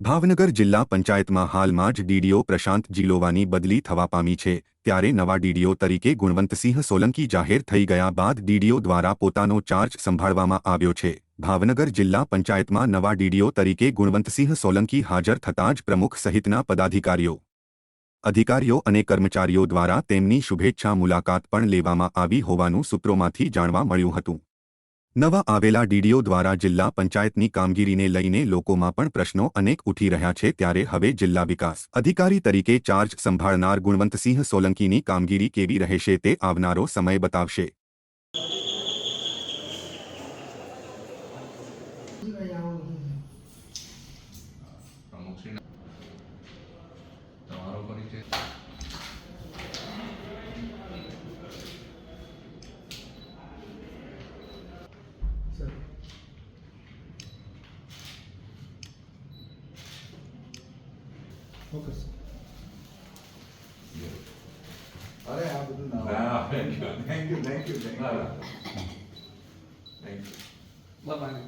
ભાવનગર જિલ્લા પંચાયતમાં હાલમાં જ ડીડીઓ પ્રશાંત જીલોવાની બદલી થવા પામી છે, ત્યારે નવા ડીડીઓ તરીકે ગુણવંતસિંહ સોલંકી જાહેર થઈ ગયા બાદ ડીડીઓ દ્વારા પોતાનો ચાર્જ સંભાળવામાં આવ્યો છે. ભાવનગર જિલ્લા પંચાયતમાં નવા ડીડીઓ તરીકે ગુણવંતસિંહ સોલંકી હાજર થતાં જ પ્રમુખ સહિતના પદાધિકારીઓ, અધિકારીઓ અને કર્મચારીઓ દ્વારા તેમની શુભેચ્છા મુલાકાત પણ લેવામાં આવી હોવાનું સૂત્રોમાંથી જાણવા મળ્યું હતું. નવા આવેલા ડીડીઓ દ્વારા જિલ્લા પંચાયતની કામગીરીને લઈને લોકોમાં પણ પ્રશ્નો અનેક ઉઠી રહ્યા છે ત્યારે હવે જિલ્લા વિકાસ અધિકારી તરીકે ચાર્જ સંભાળનાર ગુણવંતસિંહ સોલંકીની કામગીરી કેવી રહેશે તે આવનારો સમય બતાવશે. તમારો પરિચય ઓકે સર અરે આ બધું ના thank you thank you thank you thank you બાબાને